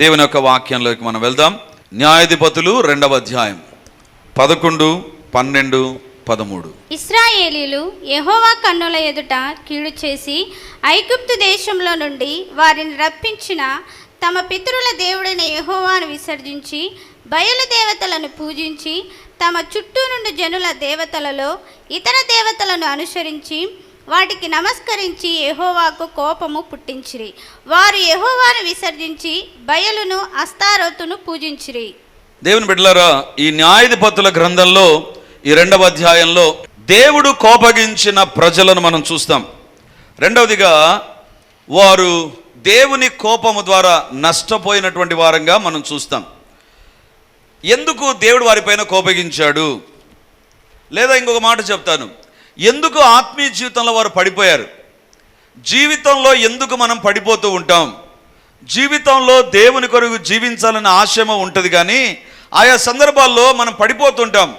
దేవుని యొక్క వాక్యంలోకి మనం వెళ్దాం. న్యాయాధిపతులు రెండవ అధ్యాయం. పదకొండు పన్నెండు పదమూడు. ఇస్రాయేలీలు యహోవా కన్నుల ఎదుట కీడు చేసి ఐగుప్తు దేశంలో నుండి వారిని రప్పించిన తమ పితరుల దేవుడైన యహోవాను విసర్జించి బయలు దేవతలను పూజించి తమ చుట్టూ నుండి జనుల దేవతలలో ఇతర దేవతలను అనుసరించి వాటికి నమస్కరించి యహోవాకు కోపము పుట్టించిరి. వారు యహోవాను విసర్జించి బయలును అస్తారోతును పూజించిరి. దేవుని బిడ్డలారా ఈ న్యాయాధిపతుల గ్రంథంలో ఈ రెండవ అధ్యాయంలో దేవుడు కోపగించిన ప్రజలను మనం చూస్తాం. రెండవదిగా వారు దేవుని కోపము ద్వారా నష్టపోయినటువంటి వారంగా మనం చూస్తాం. ఎందుకు దేవుడు వారిపైన కోపగించాడు? లేదా ఇంకొక మాట చెప్తాను. ఎందుకు ఆత్మీయ జీవితంలో వారు పడిపోయారు? జీవితంలో ఎందుకు మనం పడిపోతూ ఉంటాం? జీవితంలో దేవుని కొరకు జీవించాలనే ఆశయం ఉంటుంది కానీ ఆయా సందర్భాల్లో మనం పడిపోతుంటాం.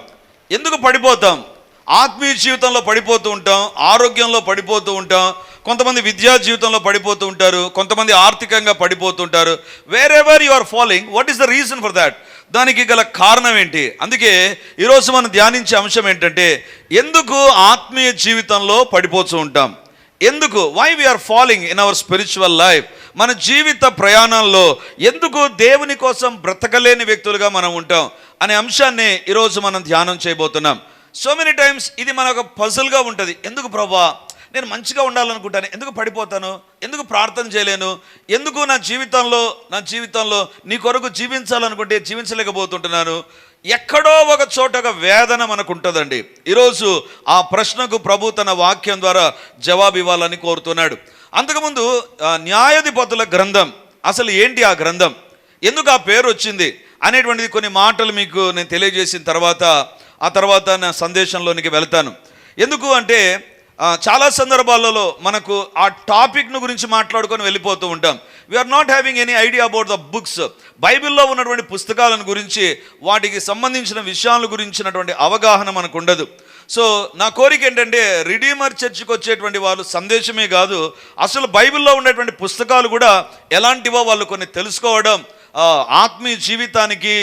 ఎందుకు పడిపోతాం? ఆత్మీయ జీవితంలో పడిపోతూ ఉంటాం ఆరోగ్యంలో పడిపోతూ ఉంటాం కొంతమంది విద్యా జీవితంలో పడిపోతూ ఉంటారు కొంతమంది ఆర్థికంగా పడిపోతుంటారు wherever you are following what is the reason for that దానికి గల కారణం ఏంటి? అందుకే ఈరోజు మనం ధ్యానించే అంశం ఏంటంటే ఎందుకు ఆత్మీయ జీవితంలో పడిపోతూ ఉంటాం? ఎందుకు? Why we are following in our spiritual life మన జీవిత ప్రయాణంలో ఎందుకు దేవుని కోసం బ్రతకలేని వ్యక్తులుగా మనం ఉంటాం? అనే అంశాన్ని ఈరోజు మనం ధ్యానం చేయబోతున్నాం. సో మెనీ టైమ్స్ ఇది మనకు పజల్గా ఉంటుంది. ఎందుకు ప్రభా? నేను మంచిగా ఉండాలనుకుంటాను. ఎందుకు పడిపోతాను? ఎందుకు ప్రార్థన చేయలేను? ఎందుకు నా జీవితంలో నా జీవితంలో నీ కొరకు జీవించాలనుకుంటే జీవించలేకపోతుంటున్నాను? ఎక్కడో ఒక చోట ఒక వేదన మనకు ఉంటుందండి. ఈరోజు ఆ ప్రశ్నకు ప్రభు తన వాక్యం ద్వారా జవాబు ఇవ్వాలని కోరుతున్నాడు. అంతకుముందు న్యాయాధిపతుల గ్రంథం అసలు ఏంటి ఆ గ్రంథం? ఎందుకు ఆ పేరు వచ్చింది? అనేటువంటిది కొన్ని మాటలు మీకు నేను తెలియజేసిన తర్వాత ఆ తర్వాత నా సందేశంలోనికి వెళ్తాను. ఎందుకు అంటే చాలా సందర్భాలలో మనకు ఆ టాపిక్ను గురించి మాట్లాడుకొని వెళ్ళిపోతూ ఉంటాం. We are not having any idea about the books బైబిల్లో ఉన్నటువంటి పుస్తకాలను గురించి వాటికి సంబంధించిన విషయాల గురించినటువంటి అవగాహన మనకు ఉండదు సో నా కోరిక ఏంటంటే రిడీమర్ చర్చికి వచ్చేటువంటి వాళ్ళు సందేశమే కాదు. అసలు బైబిల్లో ఉన్నటువంటి పుస్తకాలు కూడా ఎలాంటివో వాళ్ళు కొన్ని తెలుసుకోవడం ఆత్మీయ జీవితానికి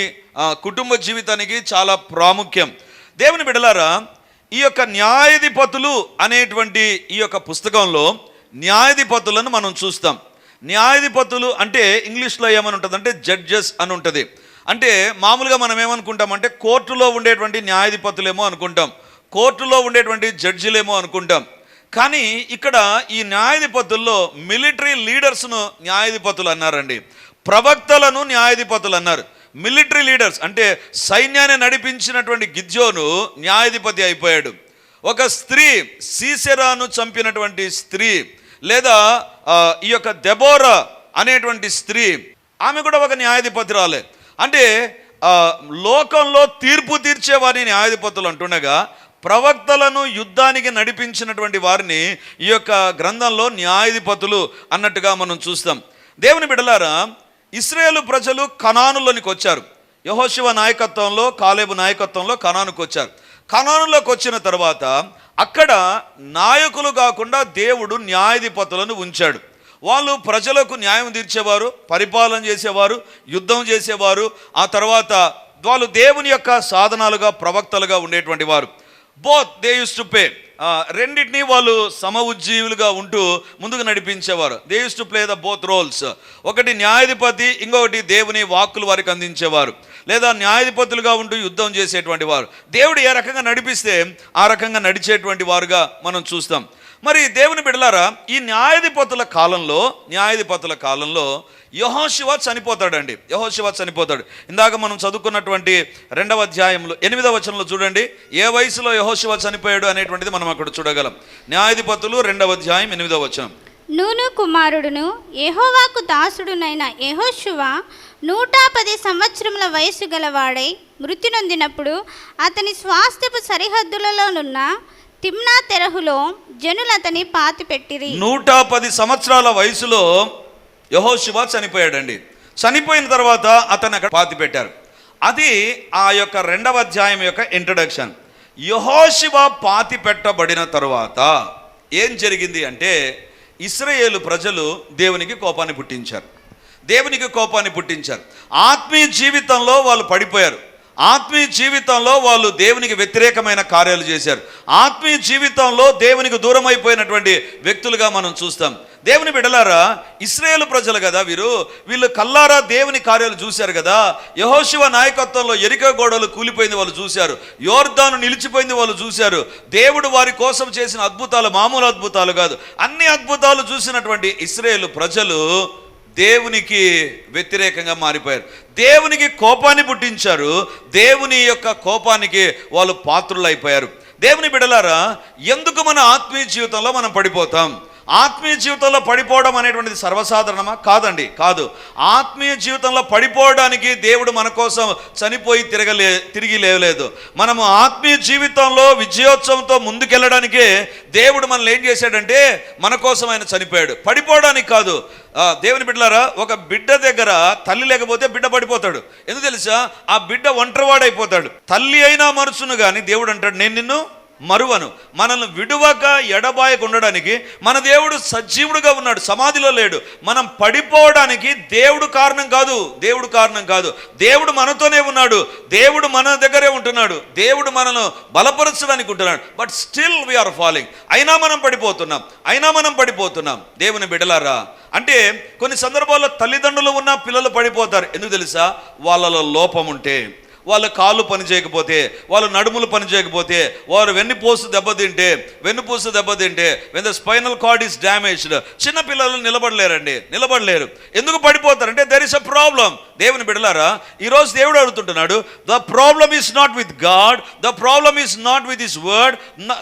కుటుంబ జీవితానికి చాలా ప్రాముఖ్యం. దేవుని బిడలారా ఈ యొక్క న్యాయాధిపతులు అనేటువంటి ఈ యొక్క పుస్తకంలో న్యాయాధిపతులను మనం చూస్తాం. న్యాయాధిపతులు అంటే ఇంగ్లీష్లో ఏమని ఉంటుంది అంటే జడ్జెస్ అని ఉంటుంది. అంటే మామూలుగా మనం ఏమనుకుంటామంటే కోర్టులో ఉండేటువంటి న్యాయాధిపతులేమో అనుకుంటాం. కోర్టులో ఉండేటువంటి జడ్జిలేమో అనుకుంటాం. కానీ ఇక్కడ ఈ న్యాయాధిపతుల్లో మిలిటరీ లీడర్స్ను న్యాయాధిపతులు అన్నారండి. ప్రవక్తలను న్యాయాధిపతులు అన్నారు. మిలిటరీ లీడర్స్ అంటే సైన్యాన్ని నడిపించినటువంటి గిద్యోను న్యాయాధిపతి అయిపోయాడు. ఒక స్త్రీ సీసెరాను చంపినటువంటి స్త్రీ లేదా ఈ యొక్క దెబోరా అనేటువంటి స్త్రీ ఆమె కూడా ఒక న్యాయాధిపతి రాలే. అంటే లోకంలో తీర్పు తీర్చే వారిని న్యాయాధిపతులు అంటుండగా ప్రవక్తలను యుద్ధానికి నడిపించినటువంటి వారిని ఈ యొక్క గ్రంథంలో న్యాయాధిపతులు అన్నట్టుగా మనం చూస్తాం. దేవుని బిడలారా ఇస్రాయేలు ప్రజలు కనానులోనికి వచ్చారు. యహోశివ నాయకత్వంలో కాలేబు నాయకత్వంలో కనానుకు వచ్చారు. కనానులోకి వచ్చిన తర్వాత అక్కడ నాయకులు కాకుండా దేవుడు న్యాయాధిపతులను ఉంచాడు. వాళ్ళు ప్రజలకు న్యాయం తీర్చేవారు పరిపాలన చేసేవారు యుద్ధం చేసేవారు ఆ తర్వాత వాళ్ళు దేవుని యొక్క సాధనాలుగా ప్రవక్తలుగా ఉండేటువంటి వారు. Both they use to pay రెండింటినీ వాళ్ళు సమ ఉజ్జీవులుగా ఉంటూ ముందుకు నడిపించేవారు. They use to play the both roles ఒకటి న్యాయాధిపతి ఇంకొకటి దేవుని వాక్కులు వారికి అందించేవారు. లేదా న్యాయాధిపతులుగా ఉంటూ యుద్ధం చేసేటువంటి వారు. దేవుడు ఏ రకంగా నడిపిస్తే ఆ రకంగా నడిచేటువంటి వారుగా మనం చూస్తాం. మరి దేవుని బిడలారా ఈ న్యాయాధిపతుల కాలంలో న్యాయాధిపతుల కాలంలో యహోశివ చనిపోతాడండి. యహోశివ చనిపోతాడు. ఇందాక మనం చదువుకున్నటువంటి రెండవ అధ్యాయంలో ఎనిమిదవ వచనంలో చూడండి. ఏ వయసులో యహోశివ చనిపోయాడు అనేటువంటిది మనం అక్కడ చూడగలం. న్యాయాధిపతులు రెండవ అధ్యాయం ఎనిమిదవ వచనం. నూను కుమారుడును యహోవాకు దాసుడునైన యహోశివ నూట పది సంవత్సరముల వయసు గలవాడై మృతి నొందినప్పుడు అతని స్వాస్థ్యపు సరిహద్దులలోనున్న తిమ్నా తెరహులో జనులు అతని పాతిపెట్టిరి. నూట పది సంవత్సరాల వయసులో యహోశివ చనిపోయాడండి. చనిపోయిన తర్వాత అతను అక్కడ పాతి పెట్టారు అది ఆ యొక్క రెండవ అధ్యాయం యొక్క ఇంట్రడక్షన్ యహోశివ పాతి పెట్టబడిన తరువాత ఏం జరిగింది అంటే ఇస్రాయేలు ప్రజలు దేవునికి కోపాన్ని పుట్టించారు. దేవునికి కోపాన్ని పుట్టించారు. ఆత్మీయ జీవితంలో వాళ్ళు పడిపోయారు. ఆత్మీయ జీవితంలో వాళ్ళు దేవునికి వ్యతిరేకమైన కార్యాలు చేశారు. ఆత్మీయ జీవితంలో దేవునికి దూరం అయిపోయినటువంటి వ్యక్తులుగా మనం చూస్తాం. దేవుని బిడలారా ఇస్రాయేల్ ప్రజలు కదా వీరు. వీళ్ళు కల్లారా దేవుని కార్యాలు చూశారు కదా. యహోశివ నాయకత్వంలో ఎరిక గోడలు కూలిపోయింది వాళ్ళు చూశారు. యోర్ధాను నిలిచిపోయింది వాళ్ళు చూశారు. దేవుడు వారి కోసం చేసిన అద్భుతాలు మామూలు అద్భుతాలు కాదు. అన్ని అద్భుతాలు చూసినటువంటి ఇస్రాయేల్ ప్రజలు దేవునికి వ్యతిరేకంగా మారిపోయారు. దేవునికి కోపాన్ని పుట్టించారు. దేవుని యొక్క కోపానికి వాళ్ళు పాత్రులు అయిపోయారు దేవుని బిడలారా ఎందుకు మన ఆత్మీయ జీవితంలో మనం పడిపోతాం? ఆత్మీయ జీవితంలో పడిపోవడం అనేటువంటిది సర్వసాధారణమా? కాదండి కాదు. ఆత్మీయ జీవితంలో పడిపోవడానికి దేవుడు మన కోసం చనిపోయి తిరగలే తిరిగి లేవలేదు. మనము ఆత్మీయ జీవితంలో విజయోత్సవంతో ముందుకెళ్ళడానికే దేవుడు మనల్ని ఏం చేశాడంటే మన కోసం ఆయన చనిపోయాడు. పడిపోవడానికి కాదు. దేవుని బిడ్డలారా ఒక బిడ్డ దగ్గర తల్లి లేకపోతే బిడ్డ పడిపోతాడు. ఎందుకు తెలుసా? ఆ బిడ్డ ఒంటరివాడైపోతాడు. తల్లి అయినా మరుచును కానీ దేవుడు అంటాడు నేను నిన్ను మరువను. మనల్ని విడువక ఎడబాయకు ఉండడానికి మన దేవుడు సజీవుడుగా ఉన్నాడు సమాధిలో లేడు. మనం పడిపోవడానికి దేవుడు కారణం కాదు దేవుడు కారణం కాదు. దేవుడు మనతోనే ఉన్నాడు దేవుడు మన దగ్గరే ఉంటున్నాడు దేవుడు మనను బలపరచడానికి ఉంటున్నాడు. బట్ స్టిల్ వీఆర్ ఫాలోయింగ్ అయినా మనం పడిపోతున్నాం అయినా మనం పడిపోతున్నాం. దేవుని బిడలారా అంటే కొన్ని సందర్భాల్లో తల్లిదండ్రులు ఉన్న పిల్లలు పడిపోతారు. ఎందుకు తెలుసా? వాళ్ళలో లోపం ఉంటే. వాళ్ళ కాళ్ళు పని చేయకపోతే వాళ్ళ నడుములు పని చేయకపోతే వారు వెన్నుపోసు దెబ్బతింటే వెన్నుపూస దెబ్బతింటే when the spinal cord is damaged చిన్న పిల్లలు నిలబడలేరండి నిలబడలేరు. ఎందుకు పడిపోతారంటే దెర్ ఇస్ అ ప్రాబ్లం దేవుని బిడలారా ఈరోజు దేవుడు అడుగుతుంటున్నాడు the problem is not with God the problem is not with his word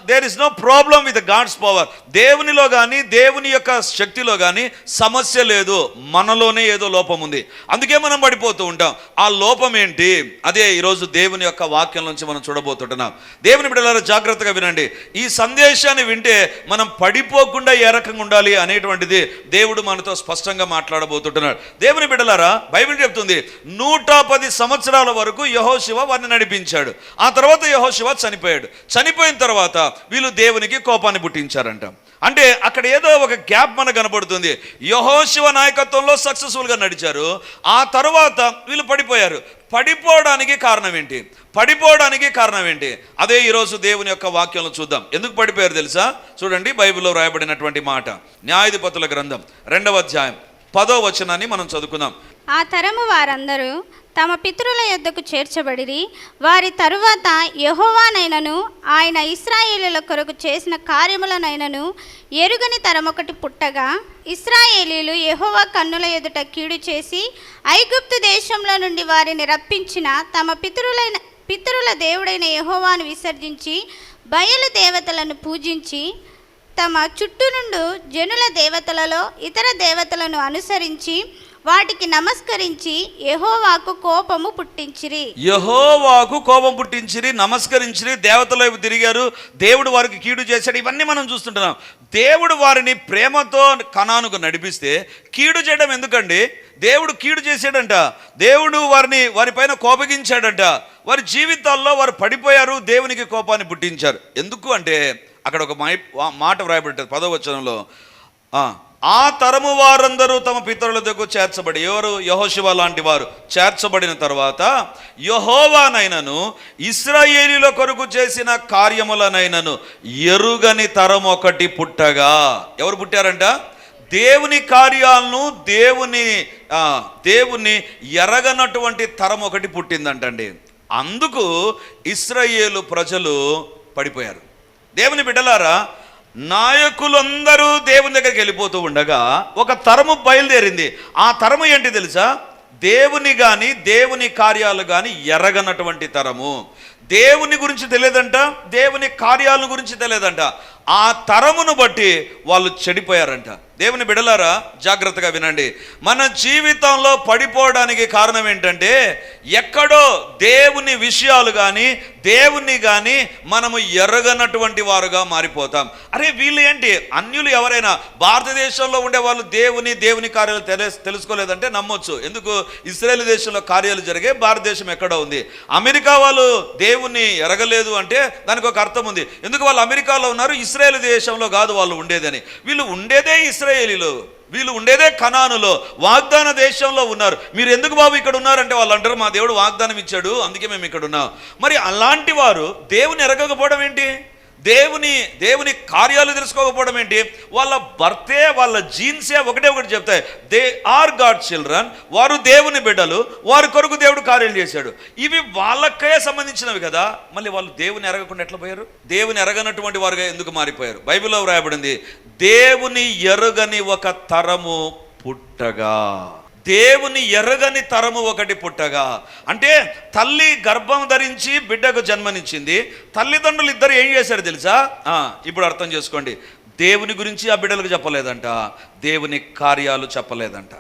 there is no problem with God's power దేవునిలో కానీ దేవుని యొక్క శక్తిలో కానీ సమస్య లేదు మనలోనే ఏదో లోపం ఉంది. అందుకే మనం పడిపోతూ ఉంటాం. ఆ లోపం ఏంటి? అదే ఈరోజు దేవుని యొక్క వాక్యం నుంచి మనం చూడబోతుంటున్నాం. దేవుని బిడ్డలారా జాగ్రత్తగా వినండి. ఈ సందేశాన్ని వింటే మనం పడిపోకుండా ఏ రకంగా ఉండాలి అనేటువంటిది దేవుడు మనతో స్పష్టంగా మాట్లాడబోతుంటున్నాడు. దేవుని బిడ్డలారా బైబిల్ చెప్తుంది నూట పది సంవత్సరాల వరకు యహోశివ వారిని నడిపించాడు. ఆ తర్వాత యహోశివ చనిపోయాడు. చనిపోయిన తర్వాత వీళ్ళు దేవునికి కోపాన్ని పుట్టించారంట. అంటే అక్కడ ఏదో ఒక గ్యాప్ మనకు కనబడుతుంది యహోశివ నాయకత్వంలో సక్సెస్ఫుల్గా నడిచారు. ఆ తర్వాత వీళ్ళు పడిపోయారు. పడిపోవడానికి కారణం ఏంటి? పడిపోవడానికి కారణం ఏంటి? అదే ఈరోజు దేవుని యొక్క వాక్యంలో చూద్దాం. ఎందుకు పడిపోయారు తెలుసా? చూడండి బైబిల్లో రాయబడినటువంటి మాట. న్యాయాధిపతుల గ్రంథం రెండవ అధ్యాయం పదో వచనాన్ని మనం చదువుకుందాం. ఆ తరము వారందరూ తమ పితరుల యొద్దకు చేర్చబడిరి. వారి తరువాత యహోవానైనను ఆయన ఇస్రాయేలీల కొరకు చేసిన కార్యములనైనను ఎరుగని తరమొకటి పుట్టగా ఇస్రాయేలీలు యహోవా కన్నుల ఎదుట కీడు చేసి ఐగుప్తు దేశంలో నుండి వారిని రప్పించిన తమ పితరులైన పితరుల దేవుడైన యహోవాను విసర్జించి బయలు దేవతలను పూజించి తమ చుట్టూ నుండి జనుల దేవతలలో ఇతర దేవతలను అనుసరించి వాటికి నమస్కరించి యహోవాకు కోపము పుట్టించిరి. యహోవాకు కోపం పుట్టించిరి నమస్కరించిరి దేవతల వైపు తిరిగారు. దేవుడు వారికి కీడు చేశాడు. ఇవన్నీ మనం చూస్తుంటున్నాం. దేవుడు వారిని ప్రేమతో కణానుకు నడిపిస్తే కీడు చేయడం ఎందుకండి? దేవుడు కీడు చేశాడంట. దేవుడు వారిని వారిపైన కోపగించాడంట. వారి జీవితాల్లో వారు పడిపోయారు. దేవునికి కోపాన్ని పుట్టించారు. ఎందుకు అంటే అక్కడ ఒక మై- మాట వ్రాయబడ్డది పదవచనంలో. ఆ, తరము వారందరూ తమ పితరుల దగ్గర చేర్చబడి ఎవరు? యహోశివ లాంటి వారు. చేర్చబడిన తర్వాత యహోవానైనను ఇస్రాయేలీల కొరకు చేసిన కార్యములనైనను ఎరుగని తరం ఒకటి పుట్టగా. ఎవరు పుట్టారంట? దేవుని కార్యాలను దేవుని దేవుని ఎరగనటువంటి తరం ఒకటి పుట్టిందంటండి. అందుకు ఇస్రాయేలు ప్రజలు పడిపోయారు. దేవుని బిడ్డలారా నాయకులందరూ దేవుని దగ్గరికి వెళ్ళిపోతూ ఉండగా ఒక తరము బయలుదేరింది. ఆ తరము ఏంటి తెలుసా? దేవుని కానీ దేవుని కార్యాలు కానీ ఎరగనటువంటి తరము. దేవుని గురించి తెలియదంట దేవుని కార్యాలను గురించి తెలియదంట. ఆ తరమును బట్టి వాళ్ళు చెడిపోయారంట. దేవుని బిడలారా జాగ్రత్తగా వినండి. మన జీవితంలో పడిపోవడానికి కారణం ఏంటంటే ఎక్కడో దేవుని విషయాలు కానీ దేవుని కానీ మనము ఎరగనటువంటి వారుగా మారిపోతాం. అరే వీళ్ళు ఏంటి? అన్యులు ఎవరైనా భారతదేశంలో ఉండే వాళ్ళు దేవుని దేవుని కార్యాలు తెలు తెలుసుకోలేదంటే నమ్మొచ్చు. ఎందుకు? ఇస్రాయేల్ దేశంలో కార్యాలు జరిగే భారతదేశం ఎక్కడ ఉంది. అమెరికా వాళ్ళు దేవుని ఎరగలేదు అంటే దానికి ఒక అర్థం ఉంది. ఎందుకు? వాళ్ళు అమెరికాలో ఉన్నారు ఇస్రాయేల్ దేశంలో కాదు వాళ్ళు ఉండేదని. వీళ్ళు ఉండేదే ఇస్రాయేలీలు వీళ్ళు ఉండేదే కనానులో వాగ్దాన దేశంలో ఉన్నారు. మీరు ఎందుకు బాబు ఇక్కడ ఉన్నారంటే వాళ్ళు అంటారు మా దేవుడు వాగ్దానం ఇచ్చాడు అందుకే మేము ఇక్కడ ఉన్నాం. మరి అలాంటి వారు దేవుని ఎరగకపోవడం ఏంటి? దేవుని దేవుని కార్యాలు తెలుసుకోకపోవడం ఏంటి? వాళ్ళ భర్తే వాళ్ళ జీన్సే ఒకటే ఒకటి చెప్తాయి. దే ఆర్ గాడ్ చిల్డ్రన్ వారు దేవుని బిడ్డలు వారి కొరకు దేవుడు కార్యాలు చేశాడు. ఇవి వాళ్ళకే సంబంధించినవి కదా. మళ్ళీ వాళ్ళు దేవుని ఎరగకుండా ఎట్లా పోయారు? దేవుని ఎరగనటువంటి వారుగా ఎందుకు మారిపోయారు? బైబిల్లో వ్రాయబడింది దేవుని ఎరుగని ఒక తరము పుట్టగా. దేవుని ఎరగని తరము ఒకటి పుట్టగా. అంటే తల్లి గర్భం ధరించి బిడ్డకు జన్మనిచ్చింది. తల్లిదండ్రులు ఇద్దరు ఏం చేశారు తెలుసా? ఆ, ఇప్పుడు అర్థం చేసుకోండి. దేవుని గురించి ఆ బిడ్డలకు చెప్పలేదంట. దేవుని కార్యాలు చెప్పలేదంట.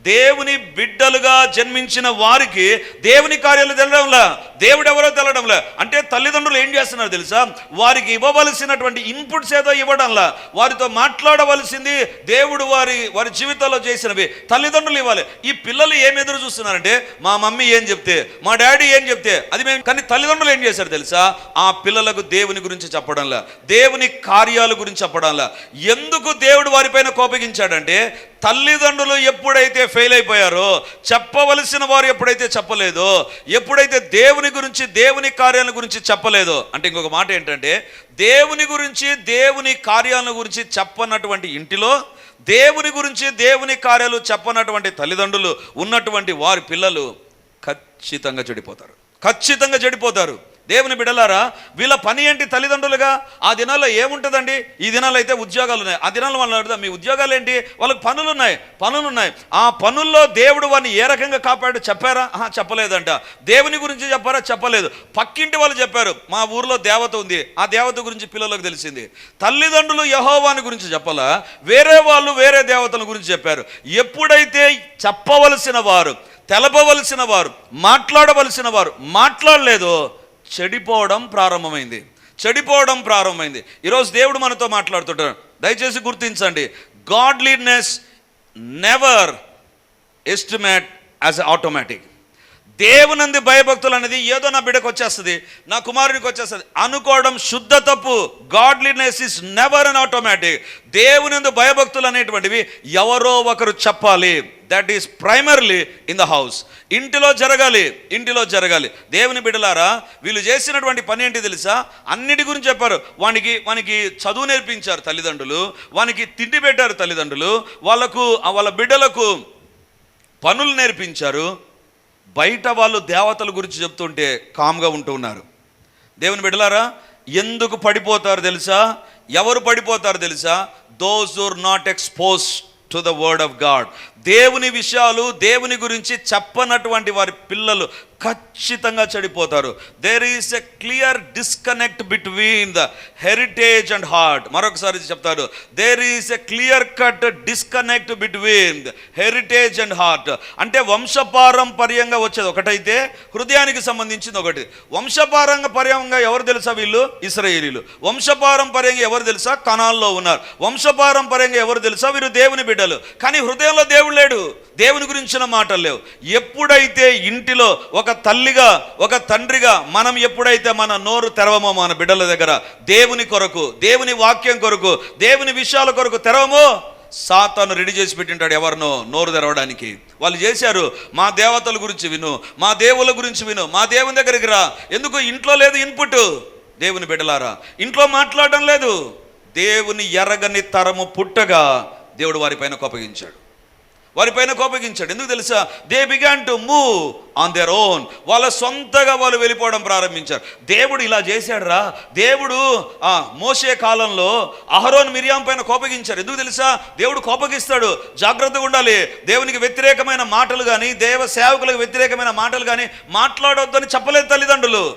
దేవుని బిడ్డలుగా జన్మించిన వారికి దేవుని కార్యాలు తెలడంలా దేవుడు ఎవరో తెలడంలా. అంటే తల్లిదండ్రులు ఏం చేస్తున్నారు తెలుసా? వారికి ఇవ్వవలసినటువంటి ఇన్పుట్స్ ఏదో ఇవ్వడంలా. వారితో మాట్లాడవలసింది దేవుడు వారి వారి జీవితంలో చేసినవి. తల్లిదండ్రులు ఇవ్వాలి. ఈ పిల్లలు ఏం ఎదురు చూస్తున్నారంటే మా మమ్మీ ఏం చెప్తే మా డాడీ ఏం చెప్తే అది మేము కానీ తల్లిదండ్రులు ఏం చేశారు తెలుసా? ఆ పిల్లలకు దేవుని గురించి చెప్పడంలా. దేవుని కార్యాల గురించి చెప్పడంలా. ఎందుకు దేవుడు వారిపైన కోపగించాడంటే తల్లిదండ్రులు ఎప్పుడైతే ఫెయిల్ అయిపోయారో చెప్పవలసిన వారు ఎప్పుడైతే చెప్పలేదో ఎప్పుడైతే దేవుని గురించి దేవుని కార్యాల గురించి చెప్పలేదో అంటే ఇంకొక మాట ఏంటంటే దేవుని గురించి దేవుని కార్యాల గురించి చెప్పనటువంటి ఇంటిలో దేవుని గురించి దేవుని కార్యాలు చెప్పనటువంటి తల్లిదండ్రులు ఉన్నటువంటి వారి పిల్లలు ఖచ్చితంగా చెడిపోతారు. ఖచ్చితంగా చెడిపోతారు. దేవుని బిడలారా వీళ్ళ పని ఏంటి తల్లిదండ్రులుగా? ఆ దినాల్లో ఏముంటుందండి? ఈ దినాల్లో అయితే ఉద్యోగాలు ఉన్నాయి. ఆ దినాల్లో వాళ్ళు అడుగుతాం మీ ఉద్యోగాలు ఏంటి? వాళ్ళకి పనులు ఉన్నాయి పనులు ఉన్నాయి ఆ పనుల్లో దేవుడు వారిని ఏ రకంగా కాపాడు చెప్పారా? చెప్పలేదంట. దేవుని గురించి చెప్పారా? చెప్పలేదు. పక్కింటి వాళ్ళు చెప్పారు మా ఊర్లో దేవత ఉంది. ఆ దేవత గురించి పిల్లలకు తెలిసింది. తల్లిదండ్రులు యహోవాని గురించి చెప్పాలా? వేరే వాళ్ళు వేరే దేవతల గురించి చెప్పారు. ఎప్పుడైతే చెప్పవలసిన వారు తెలపవలసిన వారు మాట్లాడవలసిన వారు మాట్లాడలేదో చెడిపోవడం ప్రారంభమైంది. చెడిపోవడం ప్రారంభమైంది. ఈరోజు దేవుడు మనతో మాట్లాడుతుంటాడు. దయచేసి గుర్తించండి. Godliness never estimate as automatic దేవునంది భయభక్తులు అనేది ఏదో నా బిడ్డకు వచ్చేస్తుంది నా కుమారునికి వచ్చేస్తుంది. అనుకోవడం శుద్ధ తప్పు. Godliness is never an automatic దేవునందు భయభక్తులు అనేటువంటివి ఎవరో ఒకరు చెప్పాలి. That is primarily in the house ఇంటిలో జరగాలి ఇంటిలో జరగాలి. దేవుని బిడ్డలారా వీళ్ళు చేసినటువంటి పని ఏంటి తెలుసా? అన్నిటి గురించి చెప్పారు. వానికి వానికి చదువు నేర్పించారు తల్లిదండ్రులు వానికి తిండి పెట్టారు తల్లిదండ్రులు వాళ్ళకు వాళ్ళ బిడ్డలకు పనులు నేర్పించారు. బయట వాళ్ళు దేవతల గురించి చెప్తుంటే కామ్గా ఉంటూ ఉన్నారు. దేవుని బిడ్డలారా ఎందుకు పడిపోతారు తెలుసా? ఎవరు పడిపోతారు తెలుసా? Those are not expose to the word of God దేవుని విషయాలు దేవుని గురించి చెప్పనటువంటి వారి పిల్లలు ఖచ్చితంగా చెడిపోతారు. There is a clear disconnect between the heritage and heart మరొకసారి చెప్తారు. There is a clear cut disconnect between the heritage and heart అంటే వంశపారంపర్యంగా వచ్చేది ఒకటైతే హృదయానికి సంబంధించింది ఒకటి. వంశపారంపర్యంగా ఎవరు తెలుసా వీళ్ళు? ఇస్రాయేలీలు. వంశపారంపర్యంగా ఎవరు తెలుసా? కణాల్లో ఉన్నారు. వంశపారంపర్యంగా ఎవరు తెలుసా? వీరు దేవుని బిడ్డలు. కానీ హృదయంలో దేవుడు లేడు. దేవుని గురించిన మాటలు లేవు. ఎప్పుడైతే ఇంటిలో ఒక ఒక తల్లిగా ఒక తండ్రిగా మనం ఎప్పుడైతే మన నోరు తెరవమో మన బిడ్డల దగ్గర దేవుని కొరకు దేవుని వాక్యం కొరకు దేవుని విషయాల కొరకు తెరవమో సాతాను రెడీ చేసి పెట్టింటాడు ఎవరినో నోరు తెరవడానికి. వాళ్ళు చేశారు మా దేవతల గురించి విను మా దేవుల గురించి విను మా దేవుని దగ్గరికి రా. ఎందుకు? ఇంట్లో లేదు ఇన్పుట్. దేవుని బిడ్డలారా ఇంట్లో మాట్లాడడం లేదు. దేవుని ఎరగని తరము పుట్టగా దేవుడు వారిపైన కొప్పగించాడు వారిపైన కోపగించాడు. ఎందుకు తెలుసా? They began to move on their own వాళ్ళ సొంతగా వాళ్ళు వెళ్ళిపోవడం ప్రారంభించారు. దేవుడు ఇలా చేశాడు రా దేవుడు ఆ మోసే కాలంలో అహరోన్ మిరియాం పైన కోపగించారు. ఎందుకు తెలుసా? దేవుడు కోపగిస్తాడు. జాగ్రత్తగా ఉండాలి. దేవునికి వ్యతిరేకమైన మాటలు కానీ దేవ సేవకులకు వ్యతిరేకమైన మాటలు కానీ మాట్లాడొద్దని చెప్పలేదు తల్లిదండ్రులు.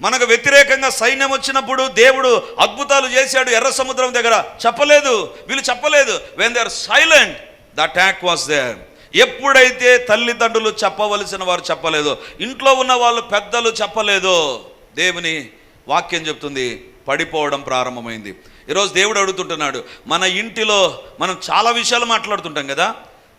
మనకు వ్యతిరేకంగా సైన్యం వచ్చినప్పుడు దేవుడు అద్భుతాలు చేశాడు ఎర్ర సముద్రం దగ్గర. చెప్పలేదు. వీళ్ళు చెప్పలేదు. When they are silent the attack was there ఎప్పుడైతే తల్లిదండ్రులు చెప్పవలసిన వారు చెప్పలేదో ఇంట్లో ఉన్న వాళ్ళు పెద్దలు చెప్పలేదో దేవుని వాక్యం చెప్తుంది పడిపోవడం ప్రారంభమైంది. ఈరోజు దేవుడు అడుగుతుంటున్నాడు మన ఇంటిలో మనం చాలా విషయాలు మాట్లాడుతుంటాం కదా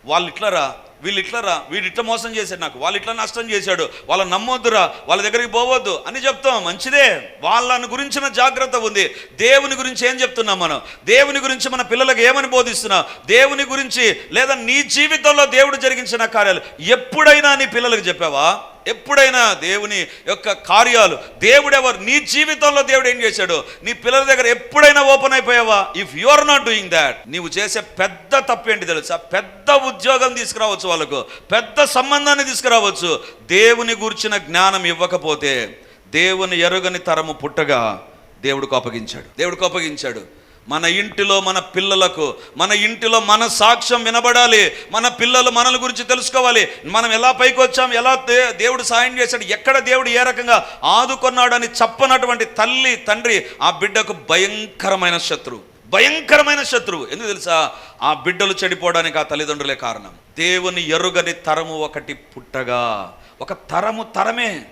వాళ్ళు ఇట్లరా వీళ్ళు ఇట్లరా వీడు ఇట్లా మోసం చేశాడు నాకు. వాళ్ళు ఇట్లా నష్టం చేశాడు. వాళ్ళని నమ్మొద్దురా. వాళ్ళ దగ్గరికి పోవద్దు. అని చెప్తాం. మంచిదే. వాళ్ళని గురించిన జాగ్రత్త ఉంది. దేవుని గురించి ఏం చెప్తున్నాం మనం? దేవుని గురించి మన పిల్లలకు ఏమని బోధిస్తున్నాం? దేవుని గురించి లేదా నీ జీవితంలో దేవుడు జరిగించిన కార్యాలు ఎప్పుడైనా నీ పిల్లలకు చెప్పావా? ఎప్పుడైనా దేవుని యొక్క కార్యాలు దేవుడెవరు? నీ జీవితంలో దేవుడు ఏం చేశాడు? నీ పిల్లల దగ్గర ఎప్పుడైనా open అయిపోయావా? If you are not doing that నీవు చేసే పెద్ద తప్పు ఏంటి తెలుసా? పెద్ద ఉద్యోగం తీసుకురావచ్చు వాళ్ళకు పెద్ద సంబంధాన్ని తీసుకురావచ్చు. దేవుని గురించిన జ్ఞానం ఇవ్వకపోతే దేవుని ఎరుగని తరము పుట్టగా దేవుడికి అప్పగించాడు దేవుడికి అప్పగించాడు మన ఇంటిలో మన పిల్లలకు మన ఇంటిలో మన సాక్ష్యం వినబడాలి మన పిల్లలు మనల గురించి తెలుసుకోవాలి. మనం ఎలా పైకి వచ్చాం ఎలా దే- దేవుడు సాయం చేశాడు ఎక్కడ దేవుడు ఏ రకంగా ఆదుకున్నాడు అని చెప్పనటువంటి తల్లి తండ్రి ఆ బిడ్డకు భయంకరమైన శత్రువు. భయంకరమైన శత్రువు. ఎందుకు తెలుసా? ఆ బిడ్డలు చెడిపోవడానికి ఆ తల్లిదండ్రులే కారణం. దేవుని ఎరుగని తరము ఒకటి పుట్టగా. ఒక తరము తరమే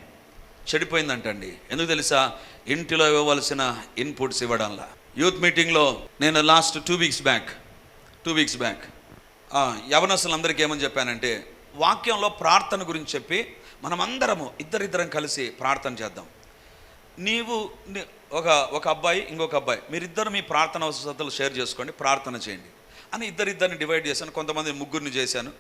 చెడిపోయిందంటండి. ఎందుకు తెలుసా? ఇంటిలో ఇవ్వవలసిన ఇన్పుట్స్ ఇవ్వడంలా. యూత్ మీటింగ్లో నేను last two weeks back two weeks back యవనస్తులందరికీ ఏమని చెప్పానంటే వాక్యంలో ప్రార్థన గురించి చెప్పి మనమందరము ఇద్దరిద్దరం కలిసి ప్రార్థన చేద్దాం. నీవు ఒక ఒక అబ్బాయి ఇంకొక అబ్బాయి మీరిద్దరు మీ ప్రార్థన అవసరతలు షేర్ చేసుకోండి ప్రార్థన చేయండి. అని ఇద్దరిద్దరిని డివైడ్ చేశాను కొంతమంది ముగ్గురిని చేశాను.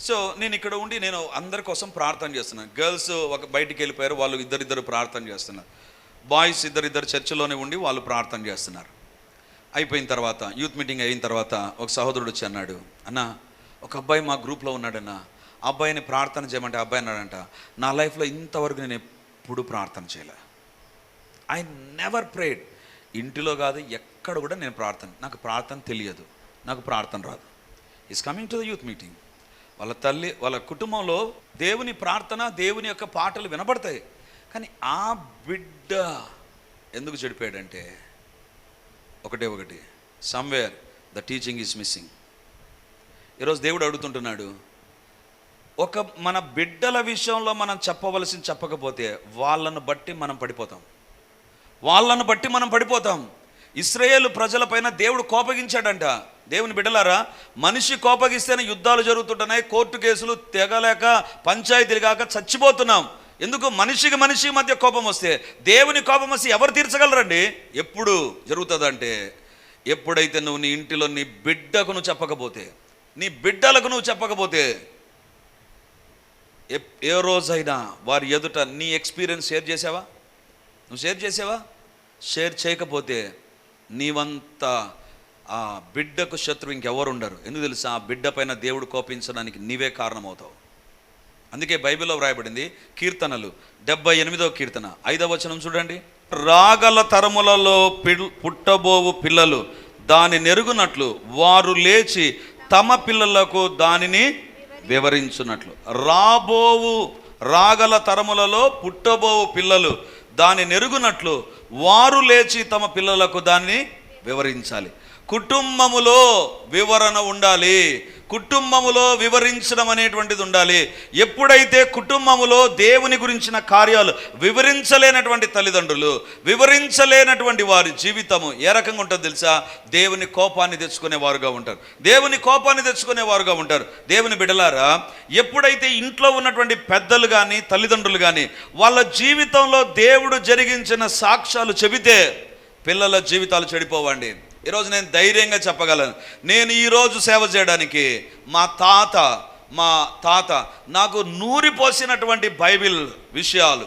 సో నేను ఇక్కడ ఉండి నేను అందరి కోసం ప్రార్థన చేస్తున్నాను. గర్ల్స్ ఒక బయటికి వెళ్ళిపోయారు వాళ్ళు ఇద్దరిద్దరు ప్రార్థన చేస్తున్నారు. బాయ్స్ ఇద్దరిద్దరు చర్చిలోనే ఉండి వాళ్ళు ప్రార్థన చేస్తున్నారు. అయిపోయిన తర్వాత యూత్ మీటింగ్ అయిన తర్వాత ఒక సహోదరుడు వచ్చి అన్నాడు అన్న ఒక అబ్బాయి మా గ్రూప్లో ఉన్నాడన్న అబ్బాయిని ప్రార్థన చేయమంటే అబ్బాయి అన్నాడంట నా లైఫ్లో ఇంతవరకు నేను ఎప్పుడు ప్రార్థన చేయలే. I never prayed. ఇంటిలో కాదు ఎక్కడ కూడా నేను ప్రార్థన నాకు ప్రార్థన తెలియదు నాకు ప్రార్థన రాదు. Is coming to the youth meeting వాళ్ళ తల్లి వాళ్ళ కుటుంబంలో దేవుని ప్రార్థన దేవుని యొక్క పాటలు వినబడతాయి. కానీ ఆ బిడ్డ ఎందుకు చెడిపోయాడంటే ఒకటే ఒకటి. Somewhere the teaching is missing ఈరోజు దేవుడు అడుగుతుంటున్నాడు ఒక మన బిడ్డల విషయంలో మనం చెప్పవలసింది చెప్పకపోతే వాళ్ళను బట్టి మనం పడిపోతాం. వాళ్ళను బట్టి మనం పడిపోతాం. ఇస్రాయేల్ ప్రజలపైన దేవుడు కోపగించాడంట. దేవుని బిడ్డలారా మనిషి కోపగిస్తేనే యుద్ధాలు జరుగుతుంటున్నాయి కోర్టు కేసులు తెగలేక పంచాయతీలు కాక చచ్చిపోతున్నాం. ఎందుకు మనిషికి మనిషి మధ్య కోపం వస్తే దేవుని కోపం వస్తే ఎవరు తీర్చగలరండి? ఎప్పుడు జరుగుతుందంటే ఎప్పుడైతే నువ్వు నీ ఇంటిలో నీ బిడ్డకు నువ్వు చెప్పకపోతే నీ బిడ్డలకు నువ్వు చెప్పకపోతే ఏ రోజైనా వారి ఎదుట నీ ఎక్స్పీరియన్స్ షేర్ చేసావా? నువ్వు షేర్ చేసావా? షేర్ చేయకపోతే నీవంత ఆ బిడ్డకు శత్రువు ఇంకెవరు ఉండరు ఎందుకు తెలుసా? ఆ బిడ్డ పైన దేవుడు కోపించడానికి నీవే కారణమవుతావు. అందుకే బైబిల్లో వ్రాయబడింది కీర్తనలు. డెబ్బై ఎనిమిదో కీర్తన. ఐదవ వచనం చూడండి. రాగల తరములలో పిల్ పుట్టబోవు పిల్లలు దాని నెరుగునట్లు వారు లేచి తమ పిల్లలకు దానిని వివరించున్నట్లు రాబోవు రాగల తరములలో పుట్టబోవు పిల్లలు దాని నెరుగునట్లు వారు లేచి తమ పిల్లలకు దాన్ని వివరించాలి. కుటుంబములో వివరణ ఉండాలి. కుటుంబములో వివరించడం అనేటువంటిది ఉండాలి. ఎప్పుడైతే కుటుంబములో దేవుని గురించిన కార్యాలు వివరించలేనటువంటి తల్లిదండ్రులు వివరించలేనటువంటి వారి జీవితము ఏ రకంగా ఉంటుందో తెలుసా? దేవుని కోపాన్ని తెచ్చుకునే వారుగా ఉంటారు. దేవుని కోపాన్ని తెచ్చుకునే వారుగా ఉంటారు. దేవుని బిడలారా ఎప్పుడైతే ఇంట్లో ఉన్నటువంటి పెద్దలు కానీ తల్లిదండ్రులు కానీ వాళ్ళ జీవితంలో దేవుడు జరిగించిన సాక్ష్యాలు చెబితే పిల్లల జీవితాలు చెడిపోవండి. ఈరోజు నేను ధైర్యంగా చెప్పగలను. నేను ఈరోజు సేవ చేయడానికి మా తాత మా తాత నాకు నూరిపోసినటువంటి బైబిల్ విషయాలు.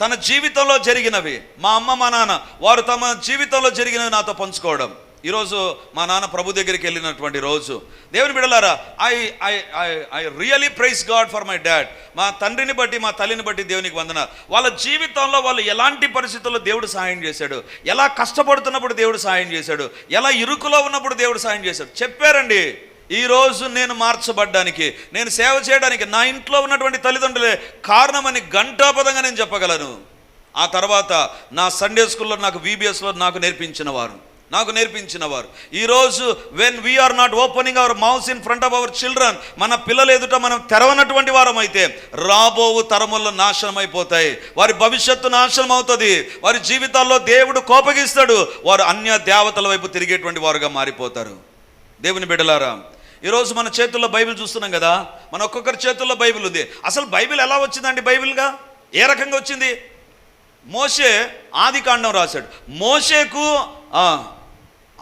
తన జీవితంలో జరిగినవి. మా అమ్మ మా నాన్న వారు తమ జీవితంలో జరిగినవి నాతో పంచుకోవడం. ఈరోజు మా నాన్న ప్రభు దగ్గరికి వెళ్ళినటువంటి రోజు. దేవుని బిడలారా I I I I really praise God for my dad మా తండ్రిని బట్టి మా తల్లిని బట్టి దేవునికి వందన వాళ్ళ జీవితంలో వాళ్ళు ఎలాంటి పరిస్థితుల్లో దేవుడు సహాయం చేశాడు? ఎలా కష్టపడుతున్నప్పుడు దేవుడు సహాయం చేశాడు? ఎలా ఇరుకులో ఉన్నప్పుడు దేవుడు సహాయం చేశాడు? చెప్పారండి. ఈ రోజు నేను మార్చబడ్డానికి నేను సేవ చేయడానికి నా ఇంట్లో ఉన్నటువంటి తల్లిదండ్రులే కారణమని గంటాపదంగా నేను చెప్పగలను. ఆ తర్వాత నా సండే స్కూల్లో నాకు వీబీఎస్లో నాకు నేర్పించిన వారు. నాకు నేర్పించిన వారు ఈరోజు when we are not opening our mouth in front of our children మన పిల్లలు ఎదుట మనం తెరవనటువంటి వారం అయితే రాబోవు తరముల్లో నాశనం అయిపోతాయి వారి భవిష్యత్తు నాశనం అవుతుంది. వారి జీవితాల్లో దేవుడు కోపగిస్తాడు. వారు అన్య దేవతల వైపు తిరిగేటువంటి వారుగా మారిపోతారు. దేవుని బిడలారా ఈరోజు మన చేతుల్లో బైబిల్ చూస్తున్నాం కదా? మన ఒక్కొక్కరి చేతుల్లో బైబిల్ ఉంది. అసలు బైబిల్ ఎలా వచ్చిందండి బైబిల్గా? ఏ రకంగా వచ్చింది? మోషే ఆది కాండం రాశాడు. మోషేకు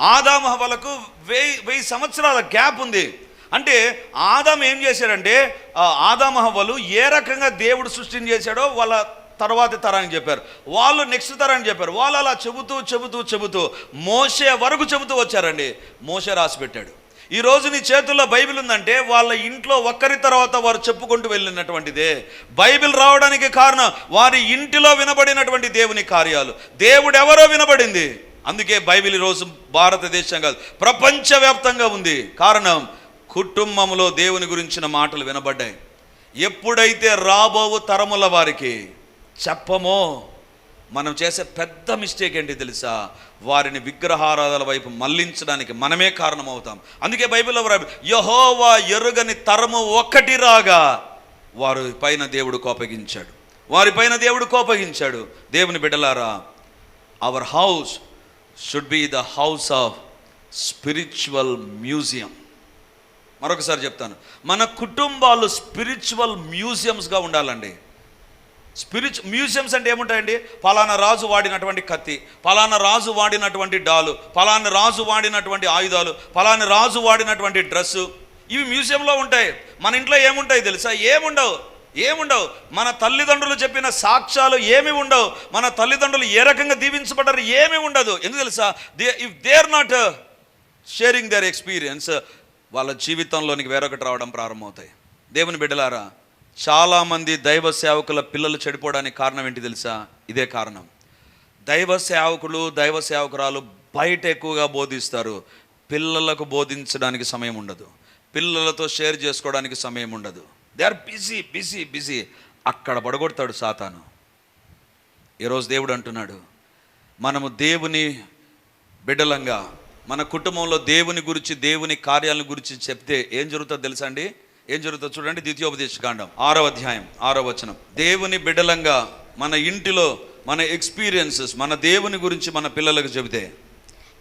ఆదాము హవ్వలకు వెయ్యి వెయ్యి సంవత్సరాల గ్యాప్ ఉంది. అంటే ఆదాం ఏం చేశాడంటే ఆదాము హవ్వలు ఏ రకంగా దేవుడు సృష్టిని చేశాడో వాళ్ళ తర్వాతి తరానికి చెప్పారు. వాళ్ళు నెక్స్ట్ తరానికి చెప్పారు. వాళ్ళు అలా చెబుతూ చెబుతూ చెబుతూ మోసే వరకు చెబుతూ వచ్చారండి. మోసే రాసి పెట్టాడు. ఈ రోజు నీ చేతుల్లో బైబిల్ ఉందంటే వాళ్ళ ఇంట్లో ఒక్కరి తర్వాత వారు చెప్పుకుంటూ వెళ్ళినటువంటిదే. బైబిల్ రావడానికి కారణం వారి ఇంటిలో వినబడినటువంటి దేవుని కార్యాలు. దేవుడు ఎవరో వినబడింది. అందుకే బైబిల్ ఈరోజు భారతదేశం కాదు ప్రపంచవ్యాప్తంగా ఉంది. కారణం కుటుంబంలో దేవుని గురించిన మాటలు వినబడ్డాయి. ఎప్పుడైతే రాబోవు తరముల వారికి చెప్పమో మనం చేసే పెద్ద మిస్టేక్ ఏంటి తెలుసా? వారిని విగ్రహారాధన వైపు మళ్ళించడానికి మనమే కారణమవుతాం. అందుకే బైబిల్లో యహోవా ఎరుగని తరము ఒక్కటి రాగా వారి పైన దేవుడు కోపగించాడు. వారి పైన దేవుడు కోపగించాడు. దేవుని బిడ్డలారా our house should be the house of spiritual museum మరొకసారి చెప్తాను. మన కుటుంబాలు స్పిరిచువల్ మ్యూజియంస్గా ఉండాలండి. స్పిరిచు మ్యూజియంస్ అంటే ఏముంటాయండి? పలానా రాజు వాడినటువంటి కత్తి పలానా రాజు వాడినటువంటి డాలు పలానా రాజు వాడినటువంటి ఆయుధాలు పలానా రాజు వాడినటువంటి డ్రెస్సు. ఇవి మ్యూజియంలో ఉంటాయి. మన ఇంట్లో ఏముంటాయి తెలుసా? ఏముండవు. ఏముండవు? మన తల్లిదండ్రులు చెప్పిన సాక్ష్యాలు ఏమి ఉండవు. మన తల్లిదండ్రులు ఏ రకంగా దీవించబడ్డారు ఏమీ ఉండదు. ఎందుకు తెలుసా? They if they are not sharing their experience వాళ్ళ జీవితంలోనికి వేరొకటి రావడం ప్రారంభమవుతాయి. దేవుని బిడ్డలారా చాలామంది దైవ సేవకుల పిల్లలు చెడిపోవడానికి కారణం ఏంటి తెలుసా? ఇదే కారణం. దైవ సేవకులు దైవ సేవకురాలు బయట ఎక్కువగా బోధిస్తారు. పిల్లలకు బోధించడానికి సమయం ఉండదు. పిల్లలతో షేర్ చేసుకోవడానికి సమయం ఉండదు. They are busy busy busy అక్కడ పడగొడతాడు సాతాను. ఈరోజు దేవుడు అంటున్నాడు మనము దేవుని బిడ్డలంగా మన కుటుంబంలో దేవుని గురించి దేవుని కార్యాలను గురించి చెప్తే ఏం జరుగుతుందో తెలుసా అండి? ఏం జరుగుతుందో చూడండి ద్వితీయోపదేశ కాండం ఆరో అధ్యాయం ఆరో వచనం. దేవుని బిడ్డలంగా మన ఇంటిలో మన ఎక్స్పీరియన్సెస్ మన దేవుని గురించి మన పిల్లలకు చెబితే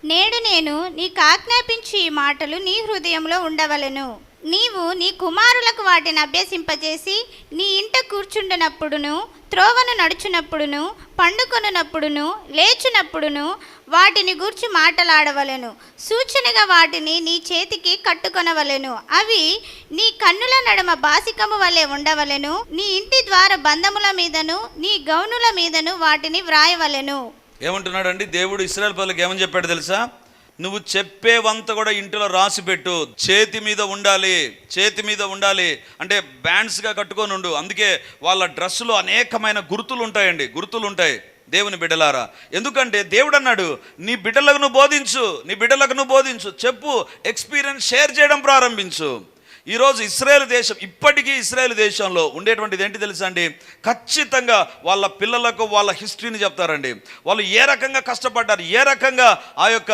నేడు నేను నీకు ఆజ్ఞాపించి ఈ మాటలు నీ హృదయంలో ఉండవలను. నీవు నీ కుమారులకు వాటిని అభ్యసింపజేసి నీ ఇంట కూర్చుండనప్పుడును త్రోవను నడుచునప్పుడును పండుకొనున్నప్పుడును లేచునప్పుడును వాటిని గూర్చి మాటలాడవలెను. సూచనగా వాటిని నీ చేతికి కట్టుకొనవలెను. అవి నీ కన్నుల నడుమ బాసికము వలె ఉండవలెను. నీ ఇంటి ద్వార బంధముల మీదను నీ గౌనుల మీదను వాటిని వ్రాయవలెను. ఏమంటున్నాడండి? దేవుడు ఇస్రాయల్ పనులకు ఏమని చెప్పాడు తెలుసా? నువ్వు చెప్పేవంత కూడా ఇంటిలో రాసి పెట్టు. చేతి మీద ఉండాలి చేతి మీద ఉండాలి. అంటే బ్యాండ్స్గా కట్టుకొని ఉండు. అందుకే వాళ్ళ డ్రెస్సులో అనేకమైన గుర్తులు ఉంటాయండి. గుర్తులు ఉంటాయి. దేవుని బిడ్డలారా ఎందుకంటే దేవుడు అన్నాడు నీ బిడ్డలకు నువ్వు బోధించు నీ బిడ్డలకు నువ్వు బోధించు. చెప్పు ఎక్స్పీరియన్స్ షేర్ చేయడం ప్రారంభించు. ఈరోజు ఇస్రాయేల్ దేశం ఇప్పటికీ ఇస్రాయేల్ దేశంలో ఉండేటువంటిది ఏంటి తెలుసా అండి ఖచ్చితంగా వాళ్ళ పిల్లలకు వాళ్ళ హిస్టరీని చెప్తారండి. వాళ్ళు ఏ రకంగా కష్టపడ్డారు ఏ రకంగా ఆ యొక్క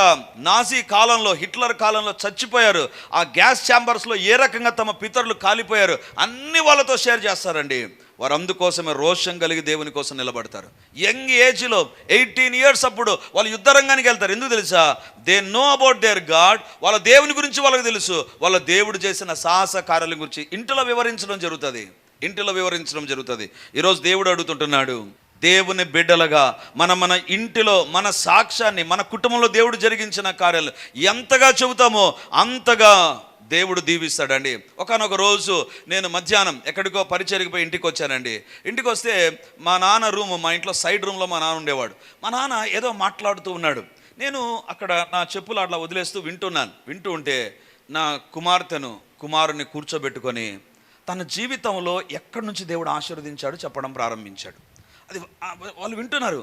నాజీ కాలంలో హిట్లర్ కాలంలో చచ్చిపోయారు ఆ గ్యాస్ ఛాంబర్స్లో ఏ రకంగా తమ పితరులు కాలిపోయారు అన్ని వాళ్ళతో షేర్ చేస్తారండి. వారు అందుకోసమే రోషం కలిగి దేవుని కోసం నిలబడతారు. యంగ్ ఏజ్లో ఎయిటీన్ ఇయర్స్ అప్పుడు వాళ్ళు యుద్ధ రంగానికి వెళ్తారు. ఎందుకు తెలుసా? They know about their God. వాళ్ళ దేవుని గురించి వాళ్ళకి తెలుసు. వాళ్ళ దేవుడు చేసిన సాహస కార్యాల గురించి ఇంటిలో వివరించడం జరుగుతుంది. ఇంటిలో వివరించడం జరుగుతుంది. ఈరోజు దేవుడు అడుగుతుంటున్నాడు దేవుని బిడ్డలుగా మన మన ఇంటిలో మన సాక్ష్యాన్ని మన కుటుంబంలో దేవుడు జరిగించిన కార్యాలు ఎంతగా చెబుతామో అంతగా దేవుడు దీవిస్తాడండి. ఒకనొక రోజు నేను మధ్యాహ్నం ఎక్కడికో పరిచయకి పోయి ఇంటికి వచ్చానండి ఇంటికి వస్తే మా నాన్న రూమ్ మా ఇంట్లో సైడ్ రూమ్లో మా నాన్న ఉండేవాడు. మా నాన్న ఏదో మాట్లాడుతూ ఉన్నాడు. నేను అక్కడ నా చెప్పులు అట్లా వదిలేస్తూ వింటున్నాను. వింటూ ఉంటే నా కుమార్తెను కుమారుని కూర్చోబెట్టుకొని తన జీవితంలో ఎక్కడి నుంచి దేవుడు ఆశీర్వదించాడు చెప్పడం ప్రారంభించాడు. అది వాళ్ళు వింటున్నారు.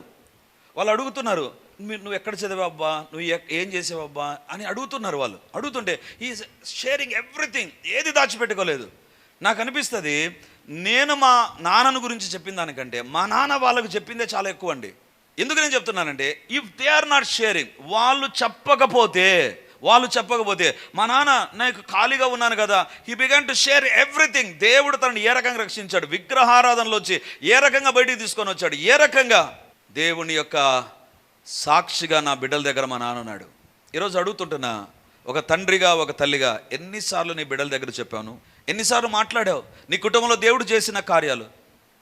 వాళ్ళు అడుగుతున్నారు మీరు నువ్వు ఎక్కడ చదివాబ్బా నువ్వు ఎక్- ఏం చేసావబ్బా? అని అడుగుతున్నారు వాళ్ళు. అడుగుతుంటే ఈ షేరింగ్ ఎవ్రీథింగ్ ఏది దాచిపెట్టుకోలేదు. నాకు అనిపిస్తుంది నేను మా నాన్నను గురించి చెప్పిన దానికంటే మా నాన్న వాళ్ళకు చెప్పిందే చాలా ఎక్కువ అండి. ఎందుకు నేను చెప్తున్నానంటే if they are not sharing వాళ్ళు చెప్పకపోతే వాళ్ళు చెప్పకపోతే మా నాన్న నాకు ఖాళీగా ఉన్నాను కదా. He began to share everything దేవుడు తనని ఏ రకంగా రక్షించాడు? విగ్రహారాధనలో వచ్చి ఏ రకంగా బయటికి తీసుకొని వచ్చాడు? ఏ రకంగా? దేవుని యొక్క సాక్షిగా నా బిడ్డల దగ్గర మా నాన్నన్నాడు ఈరోజు అడుగుతుంటున్నా ఒక తండ్రిగా ఒక తల్లిగా ఎన్నిసార్లు నీ బిడ్డల దగ్గర చెప్పాను? ఎన్నిసార్లు మాట్లాడావు? నీ కుటుంబంలో దేవుడు చేసిన కార్యాలు.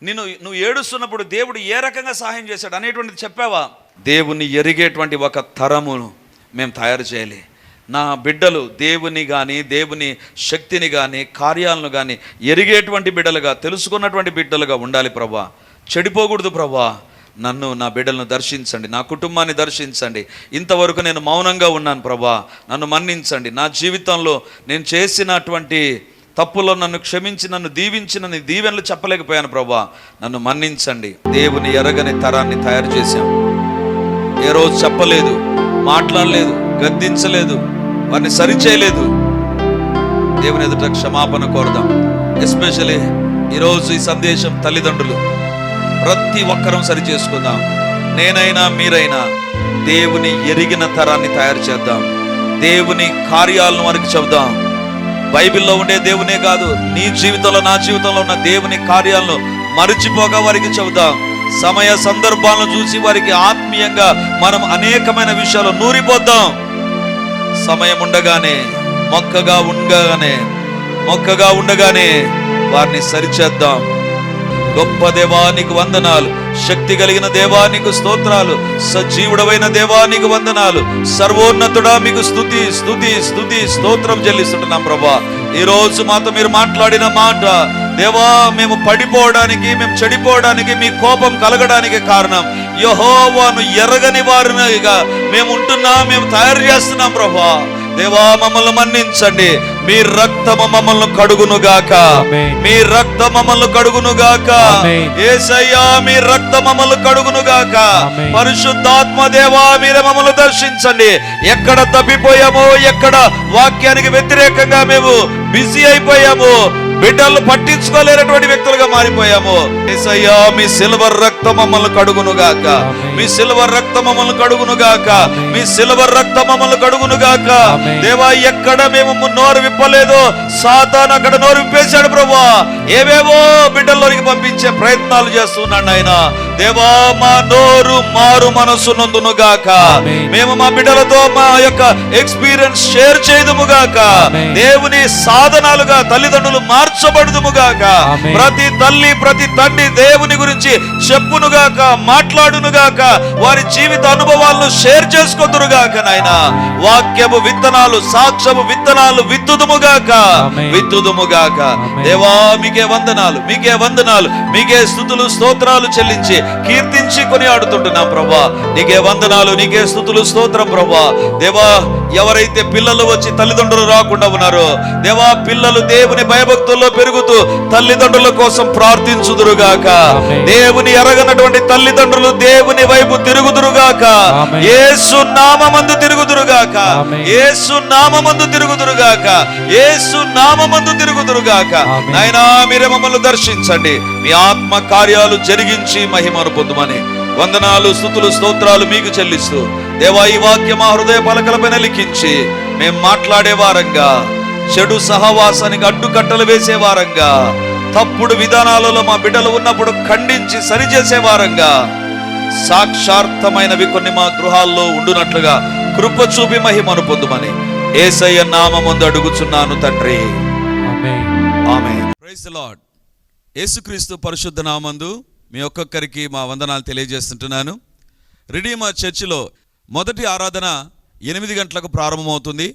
నిన్ను నువ్వు ఏడుస్తున్నప్పుడు దేవుడు ఏ రకంగా సహాయం చేశాడు అనేటువంటిది చెప్పావా? దేవుని ఎరిగేటువంటి ఒక తరమును మేము తయారు చేయాలి. నా బిడ్డలు దేవుని కానీ దేవుని శక్తిని కానీ కార్యాలను కానీ ఎరిగేటువంటి బిడ్డలుగా తెలుసుకున్నటువంటి బిడ్డలుగా ఉండాలి ప్రభా. చెడిపోకూడదు ప్రభా. నన్ను నా బిడ్డలను దర్శించండి నా కుటుంబాన్ని దర్శించండి. ఇంతవరకు నేను మౌనంగా ఉన్నాను ప్రభా. నన్ను మన్నించండి. నా జీవితంలో నేను చేసినటువంటి తప్పులో నన్ను క్షమించి నన్ను దీవించి నన్ను దీవెనలు చెప్పలేకపోయాను ప్రభా. నన్ను మన్నించండి. దేవుని ఎరగని తరాన్ని తయారు చేశాం. ఏ రోజు చెప్పలేదు మాట్లాడలేదు గద్దించలేదు వారిని సరిచేయలేదు. దేవుని ఎదుట క్షమాపణ కోరదాం. ఎస్పెషలీ ఈరోజు ఈ సందేశం తల్లిదండ్రులు. ప్రతి ఒక్కరం సరి చేసుకుందాం. నేనైనా మీరైనా దేవుని ఎరిగిన తరాన్ని తయారు చేద్దాం. దేవుని కార్యాలను వారికి చెబుదాం. బైబిల్లో ఉండే దేవునే కాదు నీ జీవితంలో నా జీవితంలో ఉన్న దేవుని కార్యాలను మరిచిపోక వారికి చెబుదాం. సమయ సందర్భాలను చూసి వారికి ఆత్మీయంగా మనం అనేకమైన విషయాలు నూరిపోద్దాం. సమయం ఉండగానే మొక్కగా ఉండగానే మొక్కగా ఉండగానే వారిని సరిచేద్దాం గొప్ప దేవానికి వందనాలు. శక్తి కలిగిన దేవానికి స్తోత్రాలు. సజీవుడమైన దేవానికి వందనాలు. సర్వోన్నతుడా మీకు స్థుతి స్తుతి స్తుతి స్తోత్రం చెల్లిస్తుంటున్నాం ప్రభా. ఈ రోజు మాతో మీరు మాట్లాడిన మాట దేవా మేము పడిపోవడానికి మేము చెడిపోవడానికి మీ కోపం కలగడానికి కారణం. యహోవాను ఎరగని వారినిగా మేము ఉంటున్నా మేము తయారు చేస్తున్నాం ప్రభా. దేవా మమ్మల్ని మన్నించండి. మీ రక్తము మమ్మల్ని కడుగునుగాక ఆమేన్. మీ రక్త మమ్మల్ని కడుగునుగాక ఆమేన్. ఏసయ్యా మీ రక్త మమ్మల్ని కడుగునుగాక. పరిశుద్ధాత్మ దేవా మీరే మమ్మల్ని దర్శించండి ఎక్కడ తప్పిపోయామో ఎక్కడ వాక్యానికి వ్యతిరేకంగా మేము బిజీ అయిపోయాము బిడ్డలు పట్టించుకోలేనటువంటి వ్యక్తులుగా మారిపోయాము ఏసయ్యా మీ సిల్వర్ రక్తం మమ్మల్ని కడుగునుగాక ఆమేన్. మీ సిల్వర్ రక్తం మమ్మల్ని కడుగునుగాక ఆమేన్. మీ సిల్వర్ రక్తం మమ్మల్ని కడుగునుగాక ఆమేన్. దేవా ఎక్కడ మేము నోరు విప్పలేదు సాతాను అక్కడ నోరు విప్పేశాడు ప్రభా ఏవేవో బిడ్డల్లోనికి పంపించే ప్రయత్నాలు చేస్తున్నాడు ఆయన దేవా మా నోరు మారు మనసు నందునుగాక ఆమేన్. మేము మా బిడ్డలతో మా యొక్క ఎక్స్పీరియన్స్ షేర్ చేయదుముగాక ఆమేన్. దేవుని సాధనాలుగా తల్లిదండ్రులు మార్చబడుదుముగాక. ప్రతి తల్లి ప్రతి తండ్రి దేవుని గురించి చెప్పునుగాక మాట్లాడునుగాక వారి జీవిత అనుభవాలను షేర్ చేసుకొద్దురుగాక నాయన వాక్యము విత్తనాలు సాక్ష్యము విత్తనాలు విత్తుదుముగాక. విత్తుదుముగాక. దేవా మీకే వందనాలు మీకే వందనాలు మీకే స్థుతులు స్తోత్రాలు చెల్లించి కీర్తించి కొని ఆడుతుంటున్నాం ప్రభా నీకే వందనాలు నీకే స్థుతులు స్తోత్రం ప్రభా దేవా ఎవరైతే పిల్లలు వచ్చి తల్లిదండ్రులు రాకుండా ఉన్నారో దేవా పిల్లలు దేవుని భయభక్తుల్లో పెరుగుతూ తల్లిదండ్రుల కోసం ప్రార్థించుదురుగాక. దేవుని ఎరగనటువంటి తల్లిదండ్రులు దేవుని వైపు తిరుగుదురుగాక. యేసు నామమందు తిరుగుదురుగాక. యేసు నామమందు తిరుగుదురుగాక యేసు నామమందు తిరుగుదురుగాక. నాయనా మీరే మమ్మల్ని దర్శించండి మీ ఆత్మ కార్యాలు జరిగించి మహిమను పొందుమని వందనాలు స్థుతులు స్తోత్రాలు మీకు చెల్లిస్తూ దేవా ఈ వాక్యం మా హృదయ పలకలపైన లిఖించి మేము మాట్లాడే వారంగా చెడు సహవాసానికి అడ్డుకట్టలు వేసే వారంగా తప్పుడు విధానాలలో మా బిడ్డలు ఉన్నప్పుడు ఖండించి సరిచేసే వారంగా సాక్షార్థమైనవి కొన్ని మా గృహాల్లో ఉండునట్లుగా కృప చూపి మహిమను పొందుమని ఏసయ్య నామమందు అడుగుచున్నాను తండ్రి. లార్డ్. యేసుక్రీస్తు పరిశుద్ధ నామందు మీ ఒక్కొక్కరికి మా వందనాలు తెలియజేస్తుంటున్నాను. రిడీమర్ చర్చిలో మొదటి ఆరాధన ఎనిమిది గంటలకు ప్రారంభమవుతుంది.